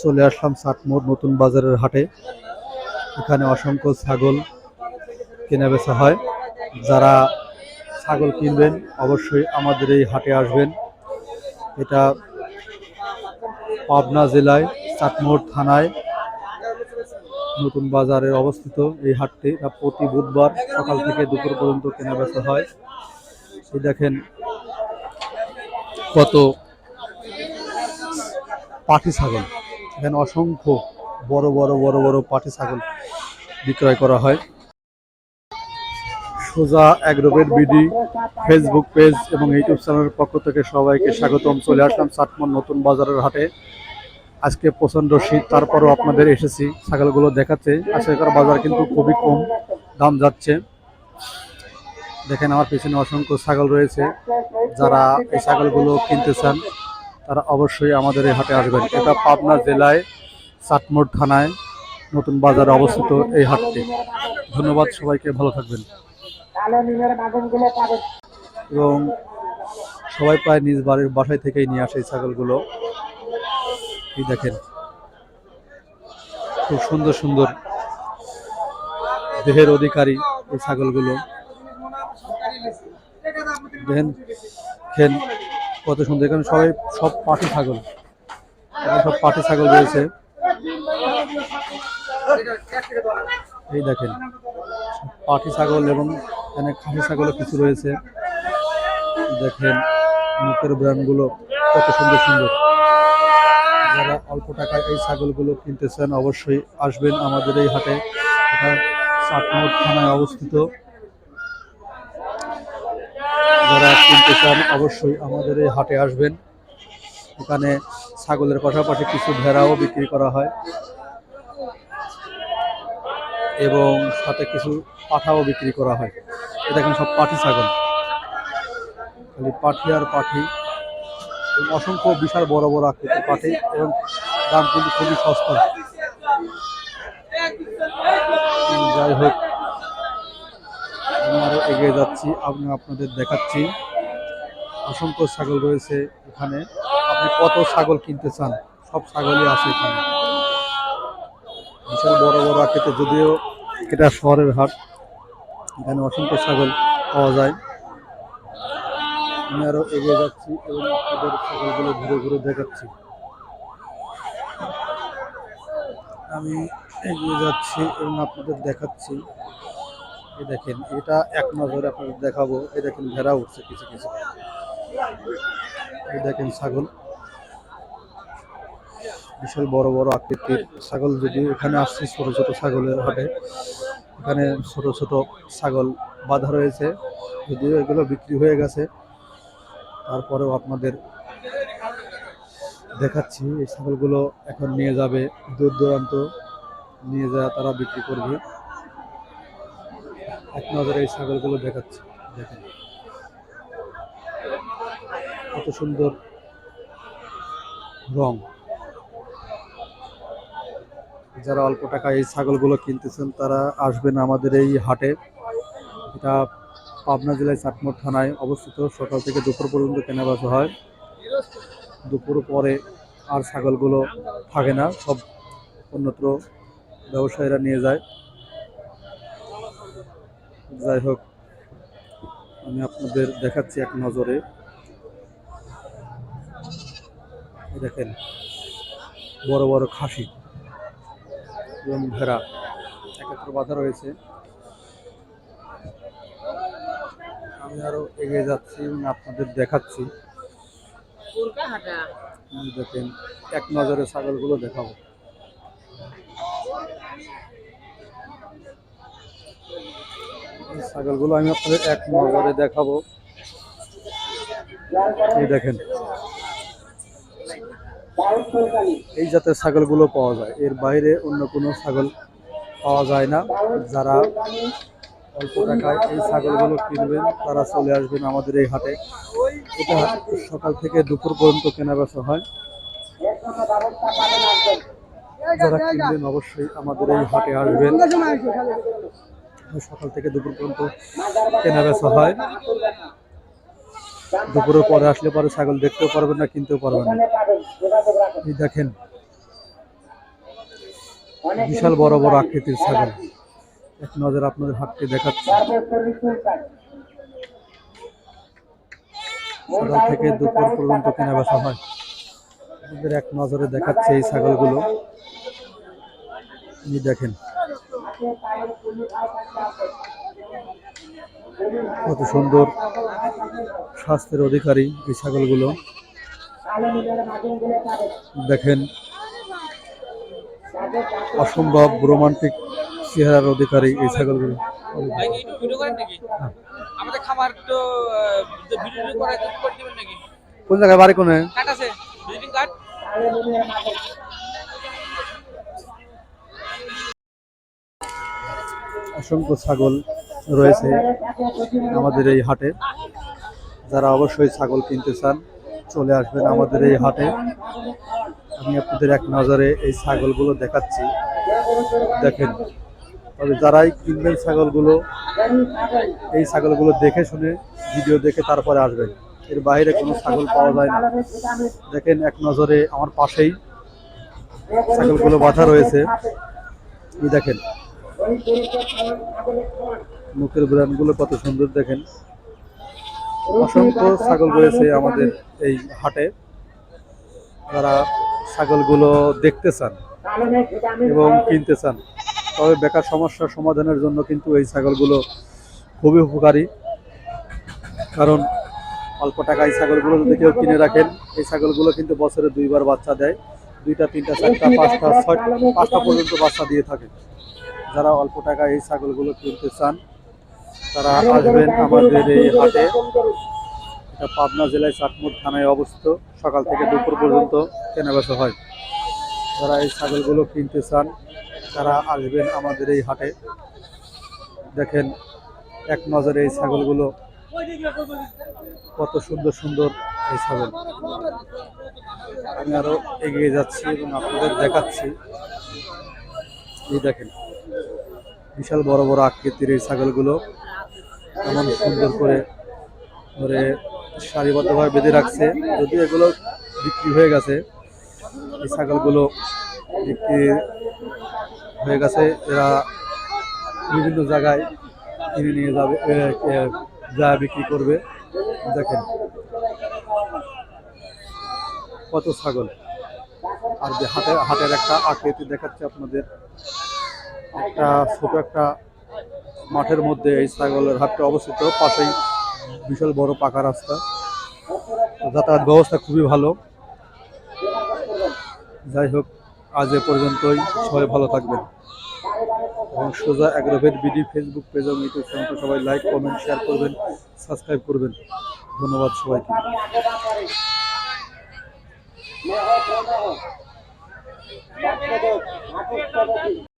চলে আসলাম সাতমোড় নতুন বাজারের হাটে। এখানে অসংখ্য ছাগল কেনা বেচা হয়। যারা ছাগল কিনবেন, অবশ্যই আমাদের এই হাটে আসবেন। এটা পাবনা জেলায় চাটমোড় থানায় নতুন বাজারে অবস্থিত এই হাটটি। প্রতি বুধবার সকাল থেকে দুপুর পর্যন্ত কেনা বেচা হয়। দেখেন কত পাটি ছাগল। এখানে অসংখ্য বড় বড় বড় বড় পাটি ছাগল বিক্রয় করা হয়। সোজা অ্যাগ্রোভেট বিডি ফেসবুক পেজ এবং ইউটিউব চ্যানেলের পক্ষ থেকে সবাইকে স্বাগতম। চলে আসলাম চাটমন নতুন বাজারের হাটে। আজকে প্রচণ্ড শীত, তারপরও আপনাদের এসেছি ছাগলগুলো দেখাতে। আজকের বাজার কিন্তু খুবই কম, দাম যাচ্ছে। দেখেন আমার পেছনে অসংখ্য ছাগল রয়েছে। যারা এই ছাগলগুলো কিনতে চান তারা অবশ্যই আমাদের এই হাটে আসবেন। এটা পাবনা জেলায় চাটমোড় থানায় নতুন বাজারে অবস্থিত এই হাটটি। ধন্যবাদ সবাইকে, ভালো থাকবেন। এবং সবাই প্রায় নিজ বাড়ির বাসায় থেকেই নিয়ে আসে এই ছাগলগুলো। এই দেখেন, খুব সুন্দর সুন্দর দেহের অধিকারী এই ছাগলগুলো। দেখেন, খেন কত সুন্দর এখানে সবাই সব পাটি ছাগল। এখানে সব পাটি ছাগল রয়েছে। এই দেখেন পাটি ছাগল এবং এখানে খাসি ছাগলও কিছু রয়েছে। দেখেন, মুখের ব্র্যান্ডগুলো কত সুন্দর সুন্দর। যারা অল্প টাকায় এই ছাগলগুলো কিনতে চান, অবশ্যই আসবেন আমাদের এই হাটে। এটা চাটমোড় থানায় অবস্থিত। যারা কিনতে চান, অবশ্যই আমাদের এই হাটে আসবেন। এখানে ছাগলের পাশাপাশি কিছু ভেড়াও বিক্রি করা হয় এবং সাথে কিছু পাঠাও বিক্রি করা হয়। এ দেখেন সব পাঠি ছাগল। খালি পাঠি আর পাঠি। অসংখ্য বিশাল বড় বড় আকৃতির পাঠি এবং দাম কিন্তু খুবই সস্তা উম, যাই হোক আমি আরও এগিয়ে যাচ্ছি, আমি আপনাদের দেখাচ্ছি। অসংখ্য ছাগল রয়েছে এখানে। আপনি কত ছাগল কিনতে চান? সব ছাগলই আছে এখানে। বিশাল বড় বড় আকৃতি, যদিও এটা শহরের হাট। এখানে অসংখ্য ছাগল পাওয়া যায়। আমি আরও এগিয়ে যাচ্ছি এবং আপনাদের ছাগলগুলো ঘুরে ঘুরে দেখাচ্ছি। আমি এগিয়ে যাচ্ছি এবং আপনাদের দেখাচ্ছি। দেখেন, এটা এক নজরে আপনাদের দেখাবো। এই দেখেন, ভেড়া উঠছে কিছু কিছু। দেখেন, ছাগল। বিশাল বড় বড় আকৃতির ছাগল যদি এখানে আসছে, ছোট ছোট ছাগলের হাটে। এখানে ছোট ছোট ছাগল বাঁধা রয়েছে। যদিও এগুলো বিক্রি হয়ে গেছে। তারপরেও আপনাদের দেখাচ্ছি, এই ছাগলগুলো এখন নিয়ে যাবে দূর দূরান্ত। নিয়ে যা তারা বিক্রি করবে। এক নজরে এই ছাগলগুলো দেখাচ্ছে। দেখেন। কত সুন্দর রং। যারা অল্প টাকায় এই ছাগলগুলো কিনতেছেন, তারা আসবেন আমাদের এই হাটে। এটা পাবনা জেলায় চাটমোড় থানায় অবস্থিত। সকাল থেকে দুপুর পর্যন্ত কেনা বেচা হয়। দুপুর পরে আর ছাগলগুলো থাকে না, সব অন্যত্র ব্যবসায়ীরা নিয়ে যায়। যাই হোক আমি আপনাদের দেখাচ্ছি এক নজরে। দেখেন বড় বড় খাসি এবং ভেড়া একত্র বাঁধা রয়েছে। আমি আরও এগিয়ে যাচ্ছি এবং আপনাদের দেখাচ্ছি। দেখেন এক নজরে ছাগলগুলো দেখাবো। ছাগলগুলো আমি আপনাদের এক নজরে দেখাবো। এই দেখেন। এই জাতের ছাগলগুলো পাওয়া যায়। এর বাইরে অন্য কোনো ছাগল পাওয়া যায় না। যারা অল্প টাকায় এই ছাগলগুলো কিনবেন, তারা চলে আসবেন আমাদের এই হাটে। এটা সকাল থেকে দুপুর পর্যন্ত কেনা বেচা হয়। যারা কিনবেন অবশ্যই আমাদের এই হাটে আসবেন। সকাল থেকে দুপুর পর্যন্ত কেনা বেচা হয়। দুপুরের পরে আসলে পরে ছাগল দেখতেও পারবেন না, কিনতেও পারবেন না। এই দেখেন, বিশাল বড় বড় আকৃতির ছাগল। এক নজর আপনাদের হাতটি দেখাচ্ছে। সকাল থেকে দুপুর পর্যন্ত কেনা বেচা হয়। আপনাদের এক নজরে দেখাচ্ছে এই ছাগলগুলো। দেখেন কত সুন্দর স্বাস্থ্যের অধিকারী এই ছাগলগুলো। দেখেন অসম্ভব রোমান্টিক চেহারার অধিকারী এই ছাগলগুলো। ভাই কি একটু ভিডিও করেন নাকি আমাদের খামার তো ভিডিও করা একটু করে দিবেন নাকি? কোন জায়গায় বাড়ি কোনে? কাট আছে ভিজিটিং কার্ড অসংখ্য ছাগল রয়েছে আমাদের এই হাটে। যারা অবশ্যই ছাগল কিনতে চান, চলে আসবেন আমাদের এই হাটে। আমি আপনাদের এক নজরে এই ছাগলগুলো দেখাচ্ছি। দেখেন, তবে যারাই কিনবেন ছাগলগুলো, এই ছাগলগুলো দেখে শুনে, ভিডিও দেখে তারপরে আসবেন। এর বাইরে কোনো ছাগল পাওয়া যায় না। দেখেন, এক নজরে আমার পাশেই ছাগলগুলো বাঁধা রয়েছে। দেখেন মুখের ব্র্যান্ডগুলো কত সুন্দর দেখেন। অসংখ্য ছাগল রয়েছে আমাদের এই হাটে। যারা ছাগলগুলো দেখতে চান এবং কিনতে চান, তবে বেকার সমস্যার সমাধানের জন্য কিন্তু এই ছাগলগুলো খুবই উপকারী। কারণ অল্প টাকায় ছাগলগুলো যদি কেউ কিনে রাখেন, এই ছাগলগুলো কিন্তু বছরে দুইবার বাচ্চা দেয়। দুইটা, তিনটা, চারটা, পাঁচটা ছয় পাঁচটা পর্যন্ত বাচ্চা দিয়ে থাকে যারা অল্প টাকা এই ছাগলগুলো কিনতে চান, তারা আসবেন আমাদের এই হাটে। এটা পাবনা জেলায় চাটমোট থানায় অবস্থিত। সকাল থেকে দুপুর পর্যন্ত কেনাবেচা হয়। যারা এই ছাগলগুলো কিনতে চান, তারা আসবেন আমাদের এই হাটে। দেখেন, এক নজরে এই ছাগলগুলো কত সুন্দর সুন্দর এই ছাগল। আমি আরও এগিয়ে যাচ্ছি এবং আপনাদের দেখাচ্ছি। এই দেখেন। বিশাল বড় বড় আকৃতির এই ছাগলগুলো এমন সুন্দর করে ধরে সারিবদ্ধভাবে বেঁধে রাখছে। যদি এগুলো বিক্রি হয়ে গেছে, এই ছাগলগুলো বিক্রি হয়ে গেছে। এরা বিভিন্ন জায়গায় কিনে নিয়ে যাবে যা বিক্রি করবে। দেখেন কত ছাগল। আর যে হাটের হাটের একটা আকৃতি দেখাচ্ছে আপনাদের। একটা ছোট একটা মাঠের মধ্যে এই ছাগলের হাটটা অবস্থিত, পাশেই বিশাল বড় পাকা রাস্তা। যাতায়াত ব্যবস্থা খুবই ভালো। যাই হোক, আজ এ পর্যন্তই। সবাই ভালো থাকবেন। এবং সোজা অ্যাগ্রোভেট বিডি ফেসবুক পেজ এবং ইউটিউব চ্যানেলটা সবাই লাইক, কমেন্ট, শেয়ার করবেন, সাবস্ক্রাইব করবেন। ধন্যবাদ সবাইকে।